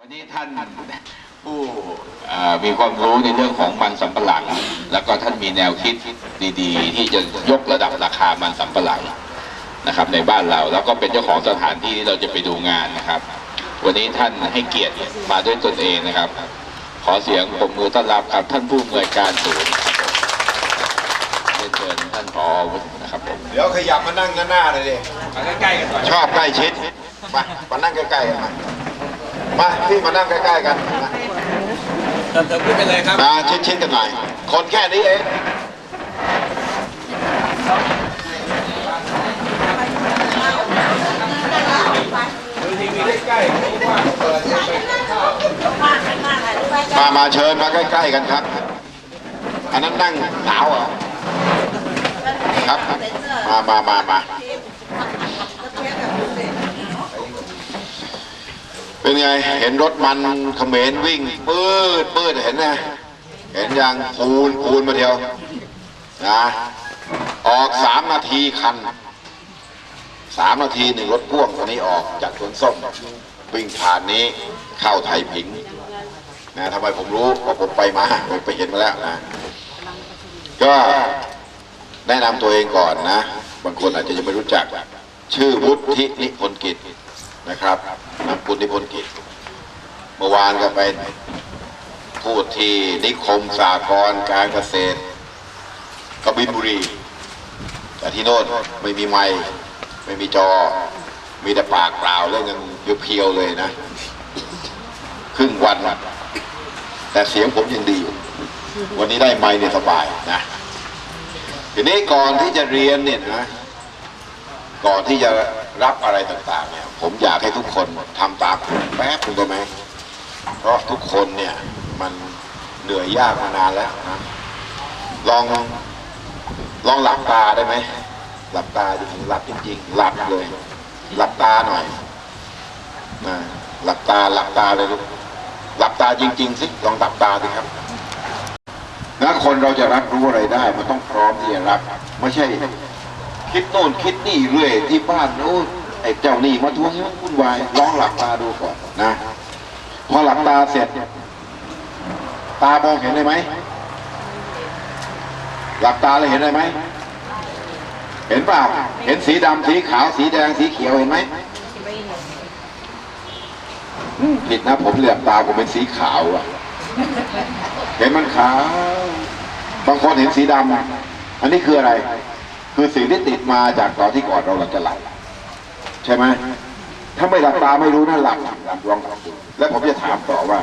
วันนี้ท่านผู้เอ่อมีความรู้ในเรื่องของมันสำปะหลัง แล้วก็ท่านมีแนวคิดดีๆ ที่จะยกระดับราคามันสำปะหลังนะครับ ในบ้านเราแล้วก็เป็นเจ้าของสถานที่ที่เราจะไปดูงานนะครับ วันนี้ท่านให้เกียรติมาด้วยตนเองนะครับ ขอเสียงปรบมือต้อนรับครับท่านผู้อำนวยการศูนย์ครับผมเรียนเชิญท่านผอวุฒินะครับผมเดี๋ยวขยับมานั่งหน้าๆเลยดิใกล้ๆกันก่อนชอบใกล้ชิดมามานั่งใกล้ๆกันมา มาพี่มานั่งใกล้ๆกันมาเติมขึ้นไปเลยครับมาชิดๆกันหน่อยคนแค่นี้เองมามาเชิญมาใกล้ๆกันครับ อันนั้นนั่งหนาวเหรอครับ มามามามา เป็นไง เห็นรถมันเขมรวิ่งปืดปืดเห็นไหมเห็นยังปูนปูนมาเดียวนะออกสามนาทีคันสามนาทีหนึ่งรถพ่วงวันนี้ออกจากสวนส้มวิ่งผ่านนี้เข้าไทยผิงนะทำไมผมรู้เพราะผมไปมาผมไปเห็นมาแล้วนะก็แนะนำตัวเองก่อนนะ บางคนอาจจะยังไม่รู้จัก ชื่อวุฒินิพนธ์กิจ นะครับนามกุลนิพนธ์กิจ เมื่อวานก็ไปพูดที่นิคมสากรการเกษตรกบินบุรี แต่ที่โน่นไม่มีไม้ไม่มีจอ มีแต่ปากเปล่าเรื่องกันเพียวๆเลยนะ ครึ่งวันแต่เสียงผมยังดีอยู่ วันนี้ได้ไม้เนี่ยสบายนะทีนี้ก่อนที่จะเรียนเนี่ยนะ ก่อนที่จะ รับอะไรต่างๆเนี่ย ผมอยากให้ทุกคนทำตามแป๊บนึงได้ไหม เพราะทุกคนเนี่ยมันเหนื่อยยากมานานแล้วนะลองลองหลับตาได้ไหมหลับตาจริงหลับจริงๆหลับเลย หลับตาหน่อยนะหลับตาหลับตาเลยลูกหลับตาจริง ๆ สิลองหลับตาสิครับนะคนเราจะรับรู้อะไรได้ มันต้องพร้อมที่จะรับ ไม่ใช่ คิดโน่นคิดนี่เรื่อยที่บ้านโอ้ไอ้เจ้านี่มาทวงวุ่นวายลองหลับตาดูก่อนนะ พอหลับตาเสร็จ ตามองเห็นได้ไหมหลับตาแล้วเห็นได้ไหมเห็นเปล่าเห็นสีดำสีขาวสีแดงสีเขียวเห็นไหมอืมผิดนะผมเหลือบตาผมเป็นสีขาวอะเห็นมันขาวบางคนเห็นสีดำอันนี้คืออะไร คือสิ่งที่ติดมาจากตอนที่ก่อนเราเราจะหลับใช่ไหมถ้าไม่หลับตาไม่รู้นะหลับหลับลองหลับดูแล้วผมจะถามต่อว่า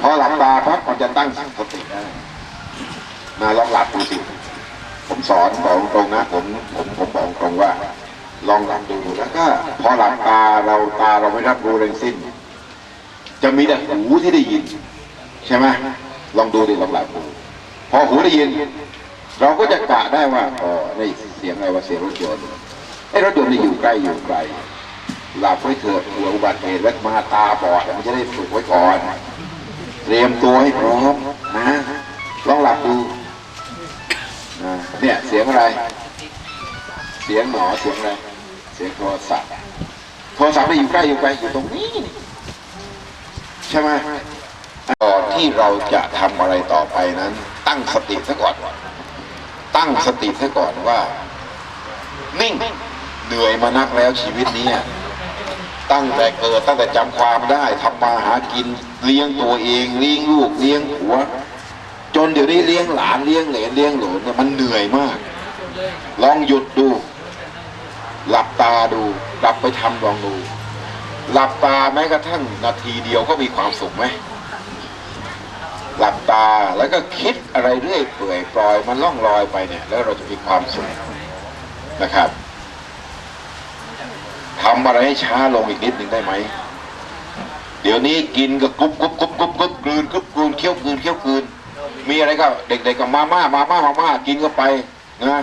พอหลับตาพักมันจะตั้งสติได้มาลองหลับดูสิผมสอนบอกตรงนะผมผมผมบอกตรงว่า ลองหลับดูแล้วก็พอหลับตาเราตาเราไม่รับรู้อะไรทั้งสิ้น จะมีแต่หูที่ได้ยิน ใช่ไหมลองดูดิลองหลับดูพอหูได้ยิน เราก็จะกะได้ว่าอ๋อนี่เสียงอะไรว่าเสียงรถยนต์ไอ้รถยนต์นี่อยู่ใกล้อยู่ไกลหลับไว้เถิดกลัวอุบัติเหตุแวะมาตาบอดมันจะได้ฝึกไว้ก่อน เตรียมตัวให้พร้อมนะลองหลับดูเนี่ยเสียงอะไร เสียงหมอเสียงอะไรเสียงโทรศัพท์โทรศัพท์ไม่อยู่ใกล้อยู่ไกลอยู่ตรงนี้ ใช่ไหมก่อนที่เราจะทำอะไรต่อไปนั้น ตั้งสติซะก่อน ตั้งสติซะก่อนว่า นิ่งเหนื่อยมานักแล้วชีวิตนี้ตั้งแต่เกิดตั้งแต่จำความได้ทำมาหากินเลี้ยงตัวเองเลี้ยงลูกเลี้ยงผัว จนเดี๋ยวนี้เลี้ยงหลานเลี้ยงเหลนเลี้ยงหลนเนี่ยมันเหนื่อยมาก ลองหยุดดู หลับตาดูกลับไปทำลองดู หลับตาแม้กระทั่งนาทีเดียวก็มีความสุขไหม หลับตาแล้วก็คิดอะไรเรื่อยเปื่อยปล่อยมันล่องลอยไปเนี่ย แล้วเราจะมีความสุขนะครับทำอะไรให้ช้าลงอีกนิดหนึ่งได้ไหม เดี๋ยวนี้กินก็กรุบกรุบกรุบกรุบกรุบกลืนกรุบกลืนเคี้ยวกลืนเคี้ยวกลืน มีอะไรก็เด็กๆกับมาม่ามาม่ามาม่ากินก็ไปนะ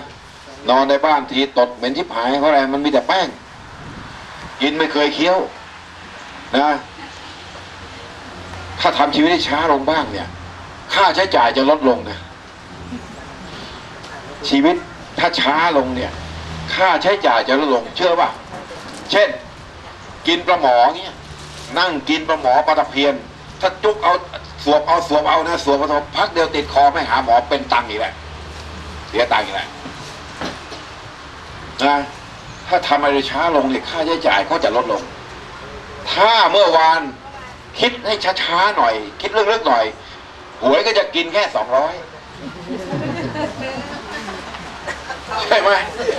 นอนในบ้านทีตดเหม็นชิบหายเพราะอะไรมันมีแต่แป้ง กินไม่เคยเคี้ยวนะ ถ้าทำชีวิตให้ช้าลงบ้างเนี่ย ค่าใช้จ่ายจะลดลงนะชีวิตถ้าช้าลงเนี่ย ค่าใช้จ่ายจะลดลง เชื่อป่ะ เช่น กินปลาหมอเงี้ยนั่งกินปลาหมอปลาตะเพียน ถ้าจุกเอาสวบเอาสวบเอานะสวบเอาพักเดียวติดคอไม่หาหมอเป็นตังค์อีกแหละเสียตังอีกแหละนะถ้าทำอะไรช้าลงเนี่ยค่าใช้จ่ายก็จะลดลง ถ้าเมื่อวานคิดให้ช้าๆหน่อย คิดลึกๆหน่อย หวยก็จะกินแค่สองร้อยใช่ไหม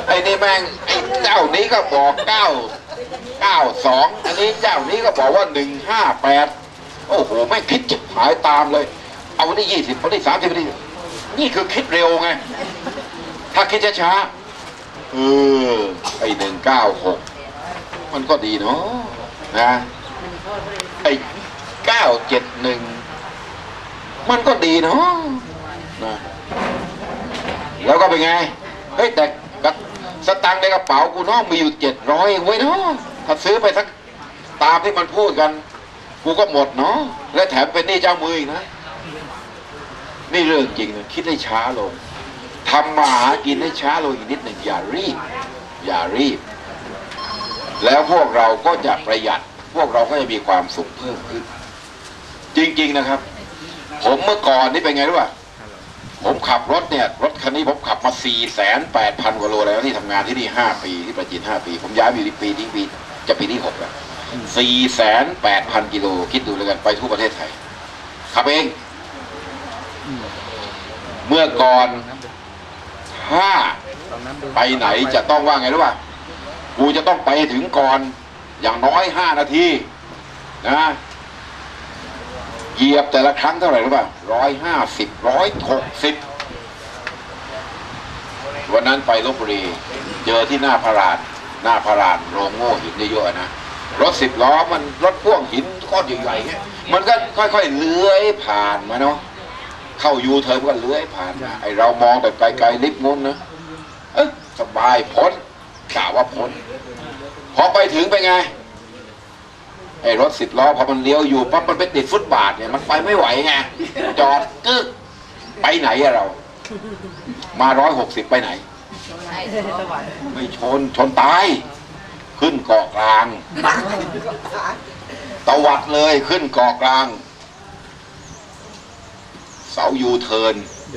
ไอ้นี่แม่งไอ้เจ้านี้ก็บอกเก้าเก้าสองอันนี้เจ้านี้ก็บอกว่าหนึ่งห้าแปดโอ้โหไม่คิดจิบหายตามเลย เอาวันนี้ยี่สิบวันนี้สามสิบวันนี้นี่คือคิดเร็วไง ถ้าคิดช้าๆเออไอ้หนึ่งเก้าหกมันก็ดีเนาะนะไอ้เก้าเจ็ดหนึ่ง มันก็ดีเนาะนะแล้วก็เป็นไง เฮ้ยแต่กระสตังค์ในกระเป๋ากูน้องมีอยู่เจ็ดร้อยเองเว้ยเนาะถ้าซื้อไปสักตามที่มันพูดกัน กูก็หมดเนาะและแถมเป็นหนี้เจ้ามืออีกนะ นี่เรื่องจริงนะคิดให้ช้าลงทำมาหากินให้ช้าลงอีกนิดหนึ่งอย่ารีบ อย่ารีบ แล้วพวกเราก็จะประหยัด พวกเราก็จะมีความสุขเพิ่มขึ้น จริง ๆนะครับ ผมเมื่อก่อนนี่เป็นไงรู้ป่ะผมขับรถเนี่ย รถคันนี้ผมขับมา4ี่แสนแปดพันกว่าโลแล้วที่ทำงานที่นี่ห้าปีที่ประจินห้าปี ผมย้ายอยู่ที่ปีที่ปีจะปีที่หกแล้วสี่แสนแปดพันกิโลคิดดูเลยกันไปทั่วประเทศไทย ขับเอง เมื่อก่อนถ้าไปไหนจะต้องว่าไงรู้ป่ะกูจะต้องไปถึงก่อนอย่างน้อยห้านาทีนะ เหยียบแต่ละครั้งเท่าไหร่รู้ป่ะร้อยห้าสิบร้อยหกสิบวันนั้นไปลบบุรี เจอที่หน้าพระรานหน้าพระรานโรงโง่หินเยอะๆนะรถสิบล้อมันรถพ่วงหินก้อนใหญ่ๆเงี้ยมันก็ค่อยๆเลื้อยผ่านมาเนาะเข้ายูเทิร์นก็เลื้อยผ่านมาไอเรามองแบบไกลๆลิฟต์งุ้นนะเอ๊ะสบายพ้นกะว่าพ้นพอไปถึงไปนไง ไอ้รถสิบล้อพอมันเลี้ยวอยู่ปั๊บมันไปติดฟุตบาทเนี่ยมันไปไม่ไหวไงจอดกึกไปไหนอะเรา มาร้อยหกสิบไปไหน ไม่ชนชนตาย ขึ้นเกาะกลางตวัดเลยขึ้นเกาะกลาง เสายูเทิร์น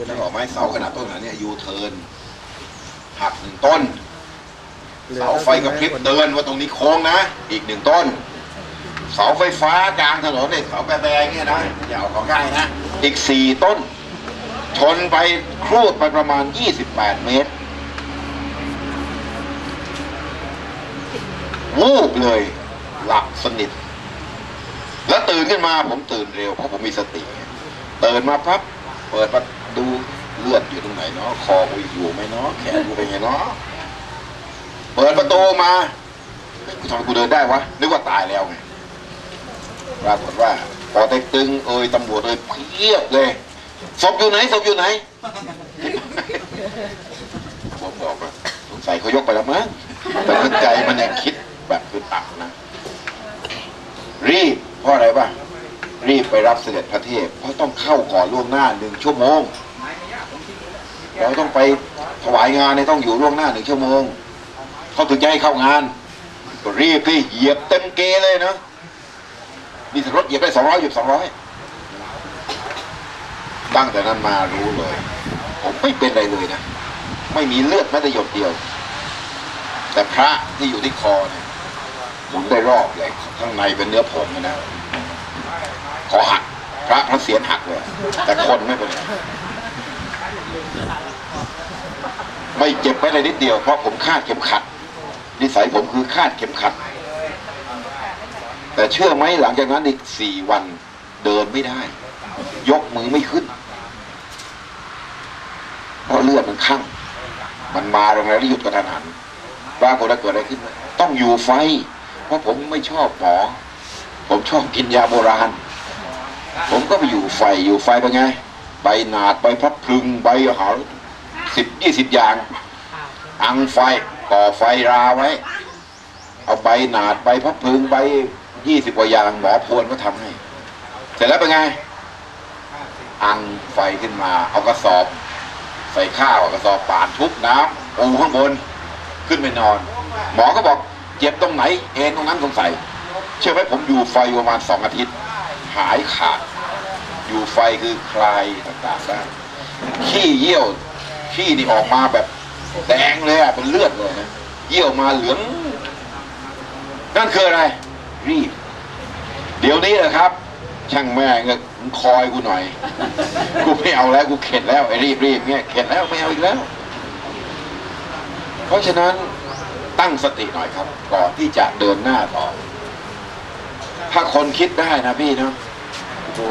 นึกออกไหมเสาขนาดต้นขนาดเนี้ยยูเทิร์นหักหนึ่งต้น เสาไฟกระพริบเตือนว่าตรงนี้โค้งนะ อีกหนึ่งต้น เสาไฟฟ้ากลางถนนเนี่ยเสาแบงๆเนี่ยนะอย่าเอาของใกล้นะ อีกสี่ต้น ชนไปครูดไปประมาณ 28 เมตร วูบเลย หลับสนิท แล้วตื่นขึ้นมาผมตื่นเร็ว เพราะผมมีสติ ตื่นมาพับเปิดมาดูเลือดอยู่ตรงไหนเนาะคอกูอยู่ไหมเนาะแขนกูเป็นไงเนาะเปิดประตูมากูทำไมกูเดินได้วะนึกว่าตายแล้วไง ปรากฏว่าพอเต็กตึงเอ่ยตำรวจเอ่ยเพียบเลยศพอยู่ไหนศพอยู่ไหน ผมบอกว่าสงสัยเขายกไปแล้วมั้งแต่ในใจมันยังคิดแบบคือตักนะ รีบเพราะอะไรป่ะรีบไปรับเสด็จพระเทพเพราะต้องเข้าก่อนล่วงหน้าหนึ่งชั่วโมง เราต้องไปถวายงานเนี่ยต้องอยู่ล่วงหน้าหนึ่งชั่วโมงเขาถึงจะให้เข้างาน ก็รีบที่เหยียบเต็มเกเลยนะ มีรถเหยียบได้สองร้อยหยุดสองร้อยตั้งแต่นั้นมารู้เลย ผมไม่เป็นไรเลยนะ ไม่มีเลือดแม้แต่หยดเดียว แต่พระที่อยู่ที่คอเนี่ยผมได้รอบเลยข้างในเป็นเนื้อผงนะคอหักพระพระเสียนหักเลยแต่คนไม่เป็นไรไม่เจ็บไม่เลยนิดเดียวเพราะผมคาดเข็มขัด นิสัยผมคือคาดเข็มขัด แต่เชื่อไหมหลังจากนั้นอีกสี่วันเดินไม่ได้ ยกมือไม่ขึ้น เพราะเลือดมันข้างมันมาโรงแรมแล้วหยุดกระทันหันปรากฏว่าเกิดอะไรขึ้น ต้องอยู่ไฟ เพราะผมไม่ชอบหมอ ผมชอบกินยาโบราณ ผมก็ไปอยู่ไฟอยู่ไฟเป็นไง ใบหนาดใบพลับพลึงใบหาสิบยี่สิบอย่าง อังไฟก่อไฟราไว้ เอาใบหนาดใบพลับพลึงใบ ยี่สิบกว่าอย่างหมอพวนก็ทำให้ เสร็จแล้วเป็นไง อังไฟขึ้นมา เอากระสอบ ใส่ข้าวกระสอบป่านทุบน้ำปูข้างบน ขึ้นไปนอน หมอก็บอกเจ็บตรงไหน เอ็นตรงนั้นสงสัย เชื่อไหมผมอยู่ไฟประมาณสองอาทิตย์ หายขาด อยู่ไฟคือคลายต่างๆได้ขี้เยี่ยวขี้นี่ออกมาแบบแดงเลยอะเป็นเลือดเลยนะเยี่ยวมาเหลืองนั่นคืออะไร รีบเดี๋ยวนี้นะครับ ช่างแม่งมึงคอยกูหน่อย กูไม่เอาแล้วกูเข็ดแล้วไอ้รีบรีบเนี่ยเข็ดแล้วไม่เอาอีกแล้ว เพราะฉะนั้นตั้งสติหน่อยครับ ก่อนที่จะเดินหน้าต่อ ถ้าคนคิดได้นะพี่เนาะโอ้โห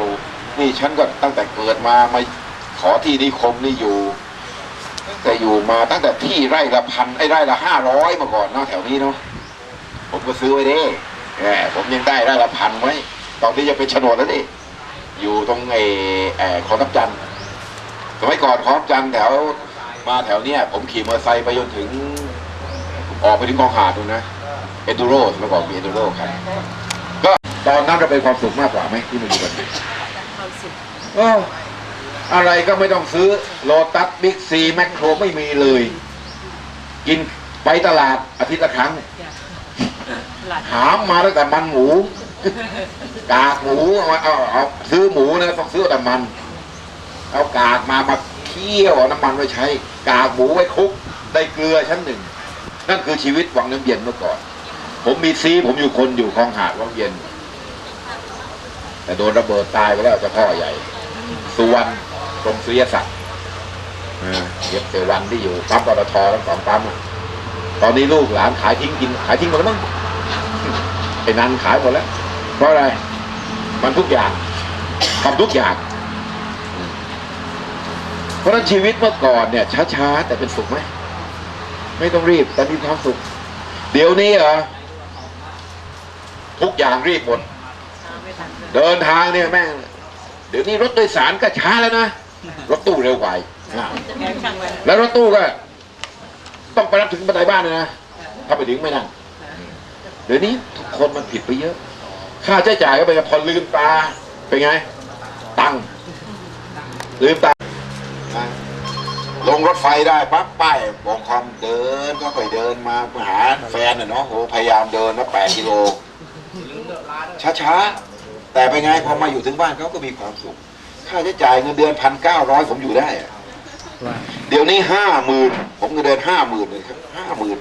นี่ฉันก็ตั้งแต่เกิดมามาขอที่นิคมนี่อยู่แต่อยู่มาตั้งแต่ที่ไร่ละพันไอ้ไร่ละห้าร้อยมาก่อนเนาะแถวนี้เนาะผมก็ซื้อไว้เด้ แหมผมยังได้ไร่ละพันไว้ ตอนนี้จะเป็นโฉนดแล้วดิอยู่ตรงไอ้แออคลองน้ำจันทร์สมัยก่อนคลองน้ำจันทร์แถวมาแถวเนี้ยผมขี่มอเตอร์ไซค์ไปจนถึง ออกไปถึงกองหาดดูนะเอดูโรสเมื่อก่อนมีเอดูโรครับก็ตอนนั้นเราเป็นความสุขมากกว่าไหมที่มาอยู่กันเอออะไรก็ไม่ต้องซื้อโลตัสบิ๊กซีแมคโครไม่มีเลย กินไปตลาดอาทิตย์ละครั้ง หามมาตั้งแต่มันหมู กากหมูเอามาเอาเอาซื้อหมูนะต้องซื้อแต่มัน เอากากมามาเคี่ยวเอาน้ำมันไว้ใช้ กากหมูไว้คลุกได้เกลือชั้นหนึ่ง นั่นคือชีวิตวังน้ำเย็นเมื่อก่อน ผมมีซีผมอยู่คนอยู่คลองหาดวังเย็น แต่โดนระเบิดตายไปแล้วเจ้าพ่อใหญ่ สุวรรณตรงสุริยศักดิ์อ่าเย็บเสวันที่อยู่ปั๊มปตททั้งสองปั๊มอะตอนนี้ลูกหลานขายทิ้งกินขายทิ้งหมดแล้วมั้ง ไอ้นันขายหมดแล้ว เพราะอะไร มันทุกอย่างทำทุกอย่าง เพราะฉะนั้นชีวิตเมื่อก่อนเนี่ย ช้าๆ แต่เป็นสุขไหม ไม่ต้องรีบ แต่มีความสุข เดี๋ยวนี้เหรอ ทุกอย่างรีบหมด เดินทางเนี่ยแม่ง เดี๋ยวนี้รถโดยสารก็ช้าแล้วนะ รถตู้เร็วกว่าแล้วรถตู้ก็ ต้องไปรับถึงบันไดบ้านเลยนะ ถ้าไปถึงไม่นั่ง เดี๋ยวนี้ทุกคนมันผิดไปเยอะ ค่าใช้จ่ายก็ไปพอลืมตาเป็นไง ตังค์ลืมตาลงรถไฟได้ปั๊บป้ายบอกคอมเดินก็ไปเดินมาหาแฟนน่ะเนาะโหพยายามเดินนะแปดกิโลช้าๆ แต่เป็นไงพอมาอยู่ถึงบ้านเขาก็มีความสุข ค่าใช้จ่ายเงินเดือนพันเก้าร้อยผมอยู่ได้อะเดี๋ยวนี้ห้าหมื่นผมเงินเดือนห้าหมื่นเลยครับห้าหมื่น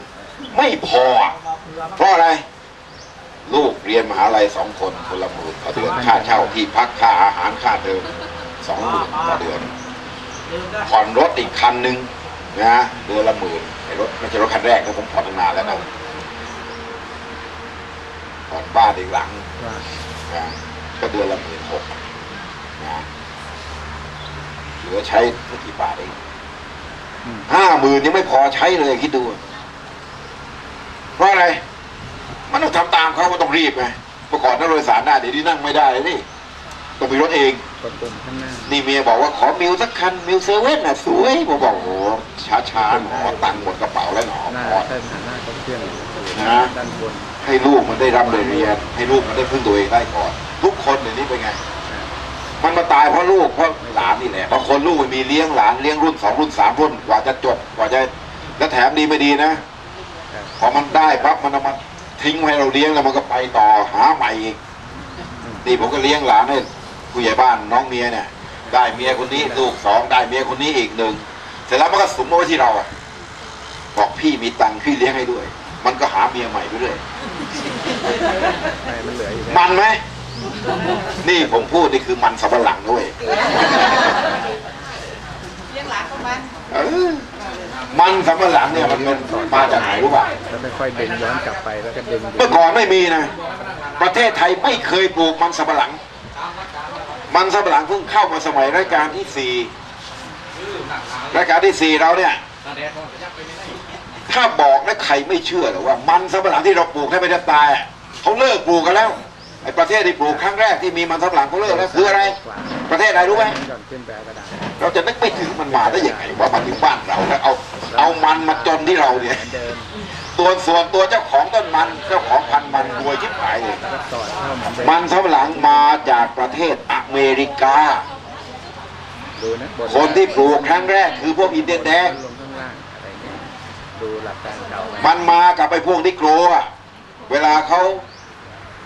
ไม่พออะเพราะอะไร ลูกเรียนมหาลัยสองคนคนละหมื่นต่อเดือนค่าเช่าที่พักค่าอาหารค่าเทอมสองหมื่นต่อเดือนผ่อนรถอีกคันหนึ่งนะเดือนละหมื่นไอ้รถไม่ใช่รถคันแรกนะผมผ่อนตั้งนานแล้วนะผ่อนบ้านอีกหลังนะก็เดือนละหมื่นหกนะเหลือใช้ไม่กี่บาทเองห้าหมื่นยังไม่พอใช้เลยคิดดูเพ ราะอะไร มันต้องทำตามเขามันต้องรีบไงเมื่อก่อนนั่งโดยสารได้เดี๋ยวนี้นั่งไม่ได้เลยนี่ต้องมีรถเองกดปุ่มข้างหน้านี่เมียบอกว่าขอมิวสักคันมิวเซเว่นน่ะสวยผมบอกโอ้โหช้าช้าๆหนอตังค์หมดกระเป๋าแล้วหนอหน้าพอใช่หันหน้าเข้าเครื่องนะด้านบนให้ลูกมันได้รับเลยนเรียน ให้ลูกมันได้พึ่งตัวเองได้ก่อน ทุกคนเดี๋ยวนี้เป็นไงมันมาตายเพราะลูกเพราะหลานนี่แหละบางคนลูกไม่มีเลี้ยงหลานเลี้ยงรุ่นสองรุ่นสามรุ่นกว่าจะจบกว่าจะแล้วแถมดีไม่ดีนะพ อมันได้ปั๊บมันเอามาทิ้งไว้ให้เราเลี้ยงแล้วมันก็ไปต่อหาใหม่อีกนี่ผมก็เลี้ยงหลานให้ผู้ใหญ่บ้านน้องเมียเนี่ย ได้เมียคนนี้ลูกสองได้เมียคนนี้อีกหนึ่งเสร็จแล้วมันก็สุมมาไว้ที่เราอะบอกพี่มีตังค์พี่เลี้ยงให้ด้วย มันก็หาเมียใหม่ไปเรื่อยใช่มันเหลืออยู่แค่มันไหมนี่ผมพูดนี่คือมันสำปะหลังด้วยเลี้ยงหลานของมันเออ มันสำปะหลังเนี่ยมันเป็นมาจากไหนรู้ป่ะแล้วค่อยๆดึงย้อนกลับไปแล้วก็ดึงดึงเมื่อก่อนไม่มีนะ ประเทศไทยไม่เคยปลูกมันสำปะหลัง มันสำปะหลังเพิ่งเข้ามาสมัยรัชกาลที่สี่รัชกาลที่สี่เราเนี่ยถ้าบอกแล้วใครไม่เชื่อหรอกว่า มันสำปะหลังที่เราปลูกให้ไม่ได้ตายอะเขาเลิกปลูกกันแล้วไอ้ประเทศที่ปลูกครั้งแรกที่มีมันสำปะหลังเขาเลิกแล้วคืออะไร ประเทศอะไรรู้ไหมหย่อนขึ้นไปเอากระดาษเราจะนึกไม่ถึงมันมาได้ยังไงว่ามาถึงบ้านเราแล้วเอาเอา มันมาจนที่เราเนี่ยเดินตัวส่วนตัวเจ้าของต้นมันเจ้าของพันธุ์มันรวยชิบหายเลยแล้วก็สอดเข้าเหมือนเดิมมันสำปะหลังมาจากประเทศอเมริกาดูนะบคนที่ปลูกครั้งแรกคือพวกอินเดียนแดงลงข้างล่างอะไรเงี้ยดูหลักการเก่าไว้มันมากับไปพวกนิโกรอะเวลาเขา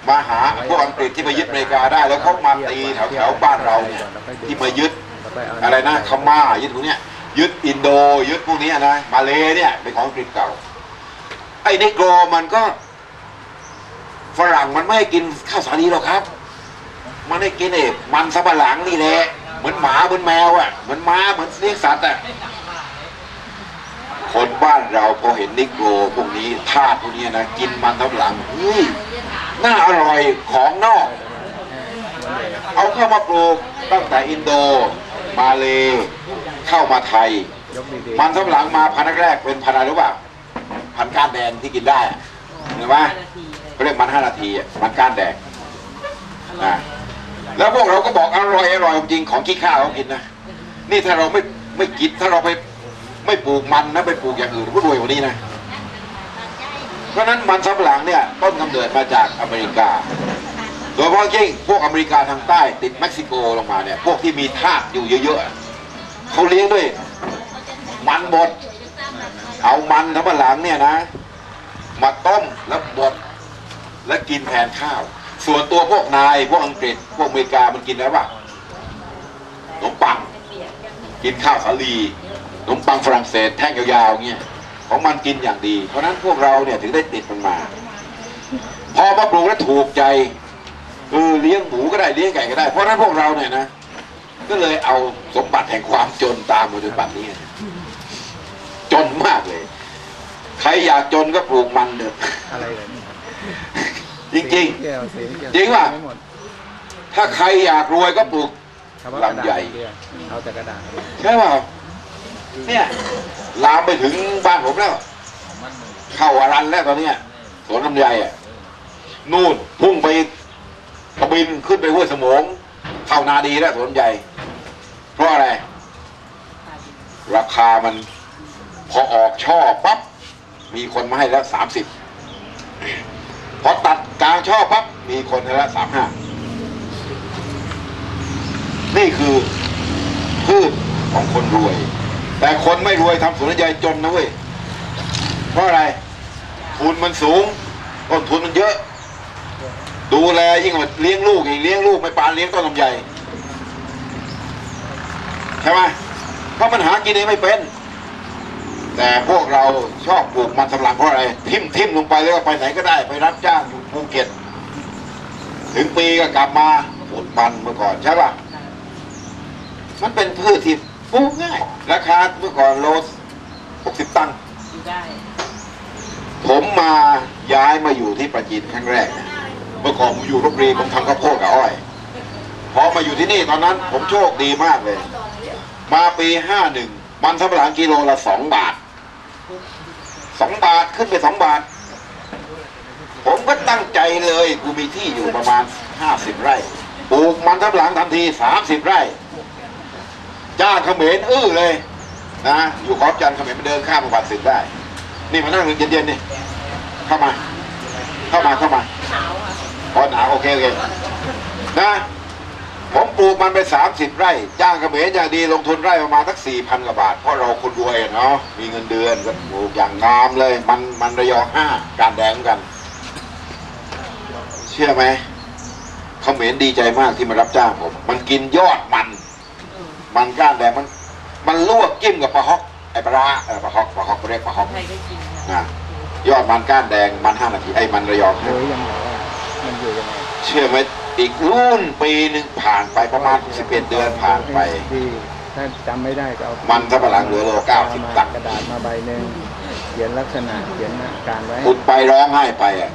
มาหาพวกอังกฤษที่มายึดอเมริกาได้ แล้วเขามาตีแถวแถวๆบ้านเราเนี่ยที่มายึดแล้วก็เาอะไรนะคาม่ายึดพวกเนี้ย ยึดอินโดยึดพวกนี้นะมาเลเนี่ยเป็นของอังกฤษเก่า ไอ้นิโกรมันก็ ฝรั่งมันไม่ให้กินข้าวสาลีหรอกครับ มันให้กินเอกมันสำปะหลังนี่แหละเหมือนหมาเหมือนแมวอะเหมือนม้าเหมือนเลี้ยงสัตว์อะคนบ้านเราพอเห็นนิโกรพวกนี้ทาสพวกนี้นะกินมันสำปะหลังเฮ้ยน่าอร่อยของนอก เอาเข้ามาปลูกตั้งแต่อินโดมาเลย เข้ามาไทยยกดีๆมันสำปะหลังมาพันธุ์แรกเป็นพันธุ์อะไรรู้ป่ะพันธุ์ก้านแดงที่กินได้อะเห็นไหมเขาเรียกมันห้านาทีอะมันก้านแดงอะแล้วพวกเราก็บอกอร่อยอร่อยจริงของขี้ข้าวเขากินนะนี่ถ้าเราไม่ไม่กินถ้าเราไปไม่ปลูกมันนะไปปลูกอย่างอื่นก็รวยกว่านี้นะเพราะฉะนั้นมันสำปะหลังเนี่ยต้นกำเนิดมาจากอเมริกาโดยเฉพาะยิ่งพวกอเมริกาทางใต้ติดเม็กซิโกลงมาเนี่ยพวกที่มีทาสอยู่เยอะๆอะ เขาเลี้ยงด้วย มันบด เอามันทั้งหลังเนี่ยนะ มาต้มแล้วบดแล้วกินแทนข้าว ส่วนตัวพวกนายพวกอังกฤษพวกอเมริกามันกินแล้วปะขนมปัง กินข้าวสาลีขนมปังฝรั่งเศสแท่งยาวๆเงี้ยของมันกินอย่างดี เพราะนั้นพวกเราเนี่ยถึงได้ติดมันมา พอมาปลูกแล้วถูกใจเออเลี้ยงหมูก็ได้เลี้ยงไก่ก็ได้ เพราะนั้นพวกเราเนี่ยนะ ก็เลยเอาสมบัติแห่งความจนตามมาจนปัจจุบันนี้ จนมากเลย ใครอยากจนก็ปลูกมันเถอะอะไรเลยจริงแก้วสีแก้วจริงป่ะไม่หมดๆถ้าใครอยากรวยก็ปลูกคำว่ากระดาษลำไยเดียวเอาแต่กระดาษใช่เปล่าเนี่ยลามไปถึงบ้านผมแล้ว เข้าอารันแล้วตอนเนี้ยสวนลำไยอะนู่นพุ่งไปกระบินขึ้นไปห้วยสมงเข้านาดีแล้วสวนลำไย เพราะอะไร ราคามันพอออกช่อปั๊บมีคนมาให้แล้วสามสิบพอตัดกลางช่อปั๊บมีคนให้แล้วสามห้านี่คือพืชของคนรวย แต่คนไม่รวยทำสวนลำไยจนนะเว้ยเพราะอะไร ทุนมันสูงต้นทุนมันเยอะ ดูแลยิ่งกว่าเลี้ยงลูกอีกเลี้ยงลูกไม่ปานเลี้ยงต้นลำไยใช่ไหมเพราะมันหากินเองไม่เป็น แต่พวกเราชอบปลูกมันสำปะหลังเพราะอะไร ทิ่มทิ่มลงไปแล้วก็ไปไหนก็ได้ ไปรับจ้างอยู่ภูเก็ต ถึงปีก็กลับมาปลูกมันเมื่อก่อนใช่ป่ะ มันเป็นพืชที่ปลูกง่าย ราคาเมื่อก่อนโลหกสิบตังค์อยู่ได้ผมมาย้ายมาอยู่ที่ประจีนครั้งแรกนะเมื่อก่อนผมอยู่ลบบุรีผมทำข้าวโพดกับอ้อย พอมาอยู่ที่นี่ตอนนั้น ผมโชคดีมากเลย มาปีห้าหนึ่งมันสำปะหลังกิโลละสองบาทสองบาทขึ้นไปสองบาท ผมก็ตั้งใจเลยกูมีที่อยู่ประมาณห้าสิบไร่ปลูกมันสำปะหลังทันทีสามสิบไร่ จ้างเขมรอื้อเลยนะอยู่ขอบจันเขมรมาเดินข้ามมาบัดศึกได้ นี่มานั่งเย็นๆนี่เข้ามา เข้ามาเข้ามาพอหนาวโอเคโอเคนะ ปลูกมันไปสามสิบไร่จ้างเขมรอย่างดีลงทุนไร่ประมาณสักสี่พันกว่าบาท เพราะเราคนรวยอะเนาะมีเงินเดือนก็ปลูกอย่างงามเลย มันมันระยองห้าการแดงเหมือนกัน เชื่อไหมเขมรดีใจมากที่มารับจ้างผมมันกินยอดมัน มันก้านแดงมัน มันลวกจิ้มกับปลาฮอกไอ้ปลาร้าเออปลาฮอกปลาฮอกเรียกปลาฮอกใครก็กินค่ะนะยอดมันก้านแดงมันห้านาทีไอ้มันระยองหรือยังไงวะมันอยู่ยังไงเชื่อไหม อีกรุ่นปีหนึ่งผ่านไปประมาณสิบเอ็ดเดือนผ่านไป ที่ถ้าจำไม่ได้ก็เอามันสับปะหลังเหลือโลเก้าสิบตังค์กระดาษมาใบหนึ่งเขียนลักษณะเขียนอาการไว้ขุดไปร้องไห้ไปอะ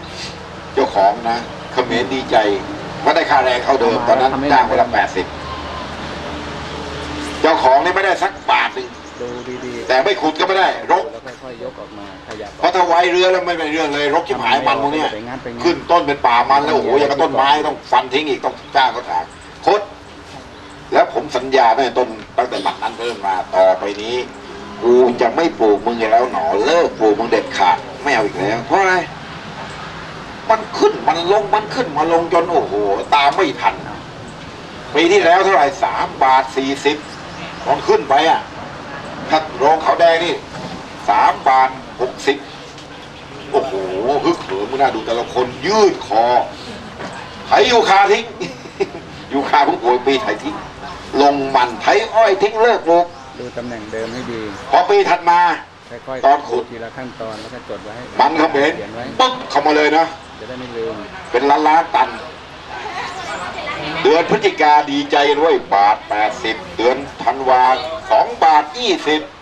เจ้าของนะเขมรดีใจว่าได้ค่าแรงเท่าเดิมตอนนั้นจ้างคนละแปดสิบเจ้าของนี่ไม่ได้สักบาทหนึ่งดูดีๆแต่ไม่ขุดก็ไม่ได้ รกแล้วค่ อยๆยกออกมาขยับเพราะถ้าไว้เรือแล้วไม่เป็นเรื่องเลยรกชิบหายมันพวกเนี้ยไปงัดไปงัดขึ้นต้นเป็นป่ามันแล้วโอ้โหอย่างกับต้นไม้ต้องฟันทิ้งอีกต้องจ้างเขาถางคดแล้วผมสัญญาตั้งแต่ต้นตั้งแต่บัดนั้นเริ่มมาต่อไปนี้กูจะไม่ปลูกมึงอีกแล้วหนอเลิกปลูกมึงเด็ดขาดไม่เอาอีกแล้วเพราะอะไรมันขึ้นมันลงมันขึ้นมาลงจนโอ้โห ตามไม่ทันปีที่แล้วเท่าไหร่สามบาทสี่สิบตอนขึ้นไปอะถ้าโรงเขาวแดงนี่ สามบาทหกสิบโอ้โหฮึกเหิมมึงน่าดูแต่ละคนยืดคอไถยูคาทิ้งยูคาเพิ่งป่วยปีไถทิ้งลงมันไถอ้อยทิ้งเลิกปลูกดูตำแหน่งเดิมให้ดี พอปีถัดมาค่อยตอนขุดทีละขั้นตอนแล้วก็จดไว้มันเขาเห็นเขียนไว้ปึ๊บเข้ามาเลยนะจะได้ไม่ลืมเป็นล้านล้านๆตัน เดือนพฤศจิกาดีใจด้วยบาท80เดือนธันวา2บาท20